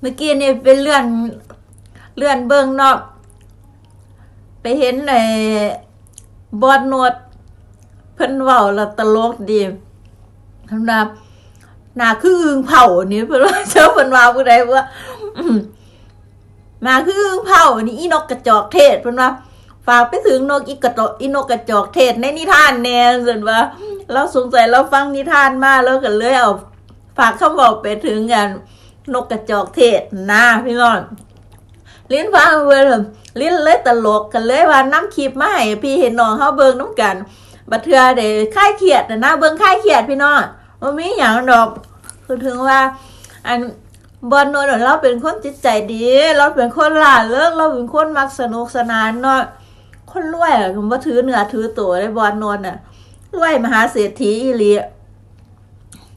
เมื่อกี้นี่เป็นเลื่อนเลื่อนเบิ่งนาะไปเห็นไอ้บอดนวด เพิ่นเว้าล้วตลกดีทำนาหนาคืออึงเผานี่เพิ่นว่าเจ้าเพิ่นว่าผู้ใดว่ามาคืออึงเผานี่อีนกกระจอกเทศเพิ่นว่าฝากไปถึงนกอีกระจอกอีนกกระจอกเทศในนิทานแน่ส่วนว่า เราสงสัยเราฟังนิทานมาแล้วก็เลยเอาฝากคำบอกไปถึงกัน นกกระจอกเทศนะพี่น้องลิ้นฟังเว้ยลิ้นเลยตลกกันเลยว่าน้ำคลิปมาให้พี่เห็นน้องเขาเบิงน้ำกันบัเทือเด้ค่ายเขียดนะเบิงค่ายเขียดพี่น้องมันมีหยังดอกคือถึงว่า อันบอลนวลเราเป็นคนจิตใจดี เราเป็นคนล่าเริงเราเป็นคนมักสนุกสนานเนาะคนรวยอะผมว่าถือเหนือถือตัวได้บอลนวลน่ะรวยมหาเศรษฐีอีหลี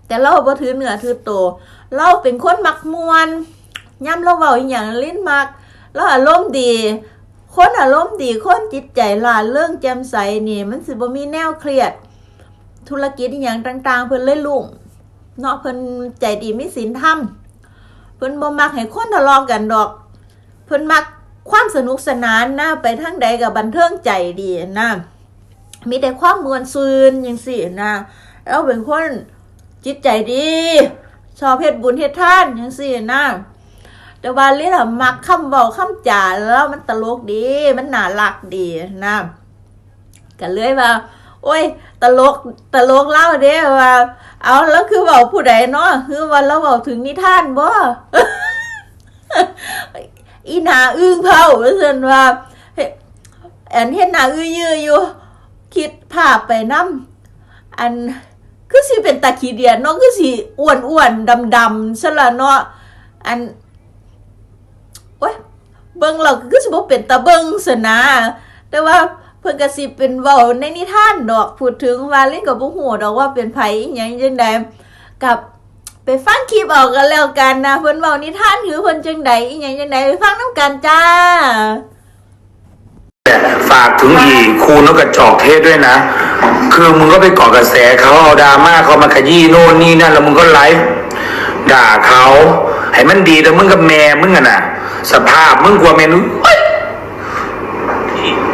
แต่เราบ่ถือเหนือถือโต เราเป็นคนมักมวนย่ำเราเว้าอย่างลิ้นมักเราอารมณ์ดีคนอารมณ์ดีคนจิตใจล่าเรื่องแจ่มใสนี่มันสิบ่มีแนวเครียด ธุรกิจอย่างต่างๆ เพิ่นเลยลุ่งเนาะเพิ่นใจดีมีศีลธรรมเพิ่นบ่มักให้คนทะเลาะกันดอก เพิ่นมักความสนุกสนานนะไปทางใดก็บันเทิงใจดีนะมีแต่ความมวลซืนจังซี่นะเราเป็นคน จิตใจดีชอบเฮ็ดบุญเฮ็ดท่านจังซี่นะแต่ว่าเรื่อะมักคำเบาคำจ่าแล้วมันตลกดี มันน่ารักดีนะก็เลยว่า โอ้ย ตลกตลกเล่าเด้ว่า เอาแล้วคือเบาผู้ใดเนาะคือว่าเราเบาถึงนิทานบ่อีหนาอึ้งเผาว่าซั่นว่าเฮ็ดอันเฮ็ดหนาอื้อยืออยู่ คิดภาพไปนํอัน คือสิเป็นตาขี้เดียนเนาะคือสิอ้วนๆดำๆซะละเนาะอันโอ้ยเบิ่งเราก็สิบ่เป็นตาเบิ่งซะนะแต่ว่าเพิ่นก็สิเป็นเว้าในนิทานดอกพูดถึงว่าเล่นก็บ่ฮู้ดอกว่าเป็นไผอีหยังจังใดกับไปฟังคลิปเอากันแล้วกันนะเพิ่นเว้านิทานคือเพิ่นจังใดอีหยังจังใดไปฟังนํกันจ้าฝากถึงอีครูนกกระจอกเทศด้วยนะ คือมึงก็ไปเกาะกระแสเขาเอาดราม่าเขามาขยี้โน่นนี่นั่นแล้วมึงก็ไลฟ์ด่าเขาให้มันดีแต่มึงกับแม่มึงอะน่ะ สภาพมึงกลัวแม่นึงเอ้ย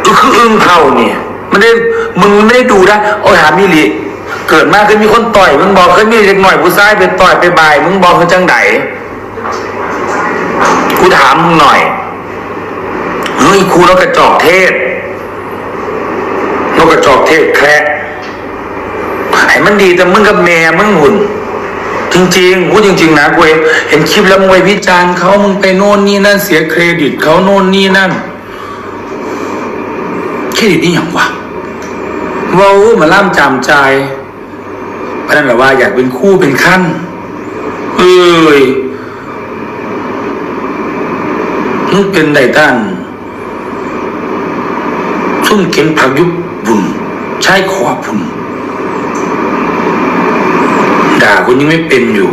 คืออึ้งเท่านี่มันได้มึงไม่ได้ดูนะโอ้ยหามิลิเกิดมาเคยมีคนต่อยมึงบอกเคยมีเด็กหน่อยผู้ชายไปต่อยไปบ่าย มึงบอกเขาจังไหนกูถามมึงหน่อยเฮ้ยครูนกกระจอกเทศนกกระจอกเทศแคร ให้มันดีแต่มึงกับแม่มึงหุ่น จริงๆพูดจริง ๆ นะกูเห็นคลิปแล้วมึงไปวิจารณ์เขามึงไปโน่นนี่นั่นเสียเครดิตเขาโน่นนี่นั่นเครดิตนี่อย่างวะว้ามาล่ำจำใจเพราะนั่นแหละว่าอยากเป็นคู่เป็นขั้นเอ้ยมึงเป็นไดต้นซุ่มเข็นผักยุบบุญใช้ขวาบุญ คุณยังไม่เป็นอยู่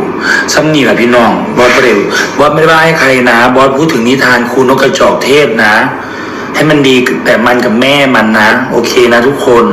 ซ้ำนี่แหละพี่น้อง บอสเร็วบอสไม่ได้ว่าให้ใครนะ บอสพูดถึงนิทานครูนกกระจอกเทพนะ ให้มันดีแต่มันกับแม่มันนะ โอเคนะทุกคน